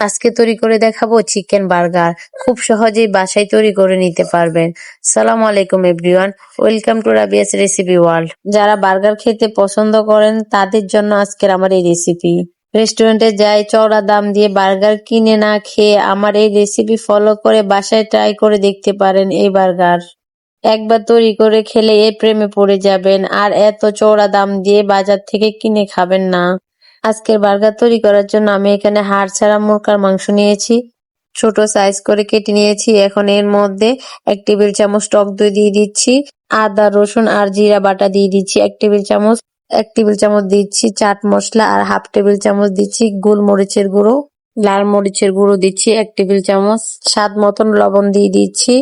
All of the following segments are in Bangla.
আজকে তৈরি করে দেখাবো চিকেন বার্গার। খুব সহজেই বাসায় তৈরি করে নিতে পারবেন। সালাম আলাইকুম, everyone. Welcome to Rabia's recipe world. যারা বার্গার খেতে পছন্দ করেন, তাদের জন্য আজকের আমার এই রেসিপি। রেস্টুরেন্টে যাই, চওড়া দাম দিয়ে বার্গার কিনে না খেয়ে আমার এই রেসিপি ফলো করে বাসায় ট্রাই করে দেখতে পারেন এই বার্গার। একবার তৈরি করে খেলে এ প্রেমে পড়ে যাবেন, আর এত চওড়া দাম দিয়ে বাজার থেকে কিনে খাবেন না। আজকের বার্গার তৈরি করার জন্য আমি এখানে হাড় ছাড়া মুরগার মাংস নিয়েছি। ছোট সাইজ করে কেটে নিয়েছি। এখন এর মধ্যে এক টেবিল চামচ টক দই দিয়ে দিচ্ছি। আদা, রসুন আর জিরা বাটা দিয়ে দিচ্ছি এক টেবিল চামচ। এক টেবিল চামচ দিচ্ছি চাট মশলা আর হাফ টেবিল চামচ দিচ্ছি গোলমরিচের গুঁড়ো। লাল মরিচের গুঁড়ো দিচ্ছি এক টেবিল চামচ। স্বাদ মতন লবণ দিয়ে দিচ্ছি।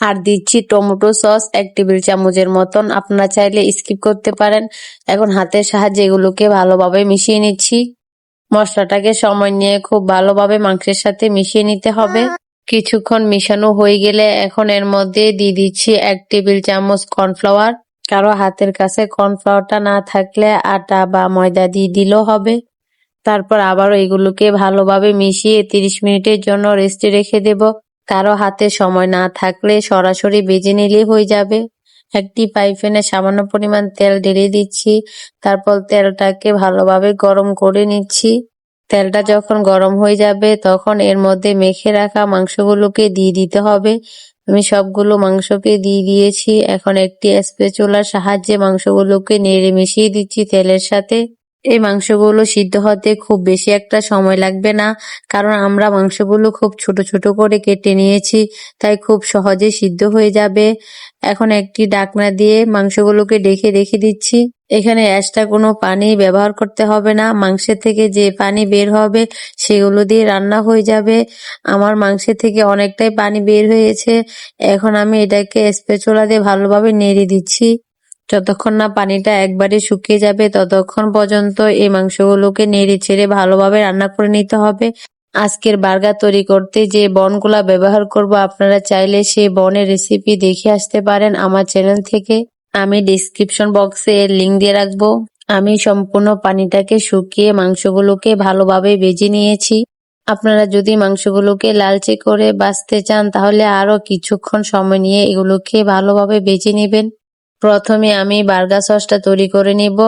আর দিচ্ছি টমেটো সস, এক টেবিল চামচের মতন। আপনারা চাইলে স্কিপ করতে পারেন। এখন হাতের সাহায্যে এগুলোকে ভালোভাবে মিশিয়ে নিচ্ছি। মশলাটাকে সময় নিয়ে খুব ভালোভাবে মাংসের সাথে মিশিয়ে নিতে হবে। কিছুক্ষণ মিশানো হয়ে গেলে এখন এর মধ্যে দিয়ে দিচ্ছি এক টেবিল চামচ কর্নফ্লাওয়ার। কারও হাতের কাছে কর্নফ্লাওয়ারটা না থাকলে আটা বা ময়দা দিয়ে দিলেও হবে। তারপর আবারও এগুলোকে ভালোভাবে মিশিয়ে তিরিশ মিনিটের জন্য রেস্টে রেখে দেব। কারও হাতে সময় না থাকলে সরাসরি বেজে নিলে হয়ে যাবে। একটি পাইপেনে সামান্য পরিমাণ তেল ঢেলে দিচ্ছি, তারপর তেলটাকে ভালোভাবে গরম করে নিচ্ছি। তেলটা যখন গরম হয়ে যাবে, তখন এর মধ্যে মেখে রাখা মাংসগুলোকে দিয়ে দিতে হবে। আমি সবগুলো মাংসকে দিয়ে দিয়েছি। এখন একটি স্পেচুলার সাহায্যে মাংসগুলোকে নেড়ে মিশিয়ে দিচ্ছি তেলের সাথে। এই মাংসগুলো সিদ্ধ হতে খুব বেশি একটা সময় লাগবে না, কারণ আমরা মাংসগুলো খুব ছোট ছোট করে কেটে নিয়েছি, তাই খুব সহজে সিদ্ধ হয়ে যাবে। এখন একটি ডাকনা দিয়ে মাংসগুলোকে ডেকে রেখে দিচ্ছি। এখানে এক্সট্রা কোনো পানি ব্যবহার করতে হবে না, মাংসের থেকে যে পানি বের হবে সেগুলো দিয়ে রান্না হয়ে যাবে। আমার মাংসের থেকে অনেকটাই পানি বের হয়েছে, এখন আমি এটাকে স্পেচুলা দিয়ে ভালোভাবে নেড়ে দিচ্ছি। যতক্ষণ না পানিটা একবারে শুকিয়ে যাবে, ততক্ষণ পর্যন্ত এই মাংসগুলোকে নেড়ে ছেড়ে ভালোভাবে রান্না করে নিতে হবে। আজকের বার্গার তৈরি করতে যে বনগুলা ব্যবহার করব, আপনারা চাইলে সেই বনের রেসিপি দেখে আসতে পারেন আমার চ্যানেল থেকে। আমি ডিসক্রিপশন বক্সে এর লিঙ্ক দিয়ে রাখব। আমি সম্পূর্ণ পানিটাকে শুকিয়ে মাংসগুলোকে ভালোভাবে ভেজে নিয়েছি। আপনারা যদি মাংসগুলোকে লালচে করে বাছতে চান, তাহলে আরও কিছুক্ষণ সময় নিয়ে এগুলোকে ভালোভাবে ভেজে নেবেন। প্রথমে আমি বার্গার সসটা তৈরি করে নিব।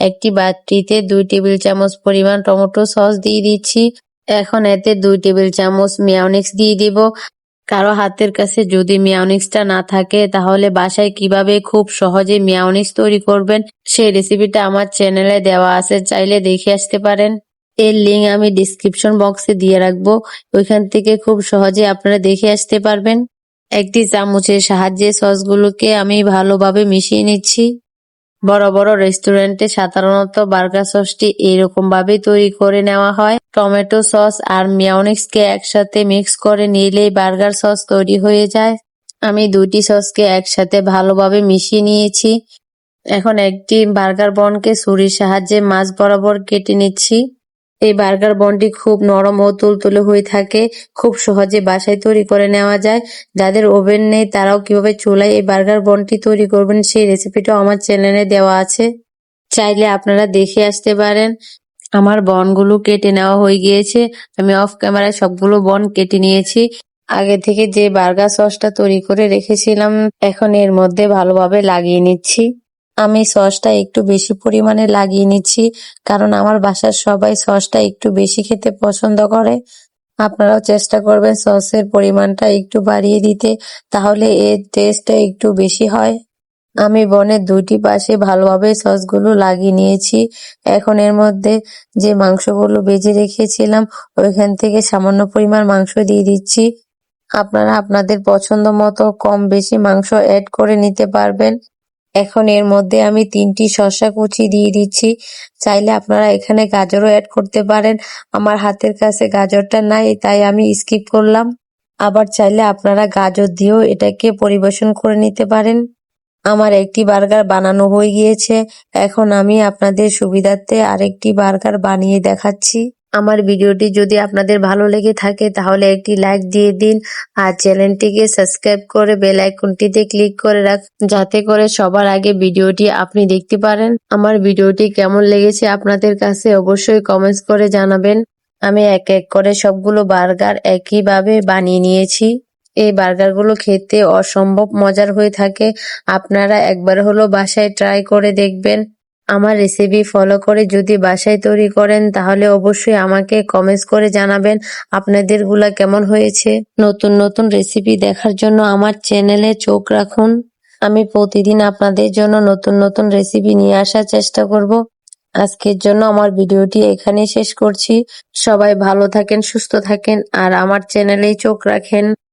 একটি বাটিতে দুই টেবিল চামচ পরিমাণ টমেটো সস দিয়ে দিচ্ছি। এখন এতে দুই টেবিল চামচ মেয়নিক্স দিয়ে দিব। কারও হাতের কাছে যদি মেয়নিক্সটা না থাকে, তাহলে বাসায় কীভাবে খুব সহজে মেয়নিক্স তৈরি করবেন, সেই রেসিপিটা আমার চ্যানেলে দেওয়া আছে, চাইলে দেখে আসতে পারেন। এর লিঙ্ক আমি ডিসক্রিপশন বক্সে দিয়ে রাখব। ওইখান থেকে খুব সহজে আপনারা দেখে আসতে পারবেন। একটি চামচের সাহায্যে সসগুলোকে আমি ভালোভাবে মিশিয়ে নিচ্ছি। বড় বড় রেস্টুরেন্টে সাধারণত বার্গার সসটি এরকম ভাবে তৈরি করে নেওয়া হয়। টমেটো সস আর মেয়নিক্সকে একসাথে মিক্স করে নিলেই বার্গার সস তৈরি হয়ে যায়। আমি দুটি সসকে একসাথে ভালোভাবে মিশিয়ে নিয়েছি। এখন একটি বার্গার বনকে ছুরির সাহায্যে মাছ বরাবর কেটে নিচ্ছি। এই বার্গার বনটি খুব নরম ও তুলতুলে হয়ে থাকে। খুব সহজে বাসায় তৈরি করে নেওয়া যায়। যাদের ওভেন নেই, তারাও কীভাবে চুলায় এই বার্গার বনটি তৈরি করবেন সেই রেসিপিটাও আমার চ্যানেলে দেওয়া আছে। চাইলে আপনারা দেখে আসতে পারেন। আমার বনগুলো কেটে নেওয়া হয়ে গিয়েছে। আমি অফ ক্যামেরায় সবগুলো বন কেটে নিয়েছি। আগে থেকে যে বার্গার সসটা তৈরি করে রেখেছিলাম, এখন এর মধ্যে ভালোভাবে লাগিয়ে নিচ্ছি। আমি সসটা একটু বেশি পরিমাণে লাগিয়ে নিচ্ছি, কারণ আমার বাসার সবাই সসটা একটু বেশি খেতে পছন্দ করে। আপনারাও চেষ্টা করবেন সসের পরিমাণটা একটু বাড়িয়ে দিতে, তাহলে এর টেস্টটা একটু বেশি হয়। আমি বনের দুটি পাশে ভালোভাবে সসগুলো লাগিয়ে নিয়েছি। এখন এর মধ্যে যে মাংসগুলো বেজে রেখেছিলাম, ওইখান থেকে সামান্য পরিমাণ মাংস দিয়ে দিচ্ছি। আপনারা আপনাদের পছন্দ মতো কম বেশি মাংস অ্যাড করে নিতে পারবেন। এখন এর মধ্যে আমি তিনটি শসা কুচি দিয়ে দিচ্ছি। চাইলে আপনারা এখানে গাজরও অ্যাড করতে পারেন। আমার হাতের কাছে গাজরটা নাই, তাই আমি স্কিপ করলাম। আবার চাইলে আপনারা গাজর দিয়েও এটাকে পরিবেশন করে নিতে পারেন। আমার একটি বার্গার বানানো হয়ে গিয়েছে। এখন আমি আপনাদের সুবিধার্থে আরেকটি বার্গার বানিয়ে দেখাচ্ছি। আমার ভিডিওটি যদি আপনাদের ভালো লেগে থাকে, তাহলে একটি লাইক দিয়ে দিন আর চ্যানেলটিকে সাবস্ক্রাইব করে বেল আইকনটিতে ক্লিক করে রাখ, যাতে করে সবার আগে ভিডিওটি আপনি দেখতে পারেন। আমার ভিডিওটি কেমন লেগেছে আপনাদের কাছে অবশ্যই কমেন্টস করে জানাবেন। আমি এক এক করে সবগুলো বার্গার একইভাবে বানিয়ে নিয়েছি। এই বার্গারগুলো খেতে অসম্ভব মজার হয়ে থাকে। আপনারা একবার হলো বাসায় ট্রাই করে দেখবেন। আমার রেসিপি ফলো করে যদি বাসায় তৈরি করেন, তাহলে অবশ্যই আমাকে কমেন্টস করে জানাবেন আপনাদেরগুলা কেমন হয়েছে। নতুন নতুন রেসিপি দেখার জন্য আমার চ্যানেলে চোখ রাখুন। আমি প্রতিদিন আপনাদের জন্য নতুন নতুন রেসিপি নিয়ে আসার চেষ্টা করব। আজকের জন্য আমার ভিডিওটি এখানে শেষ করছি। সবাই ভালো থাকেন, সুস্থ থাকেন, আর আমার চ্যানেলেই চোখ রাখেন।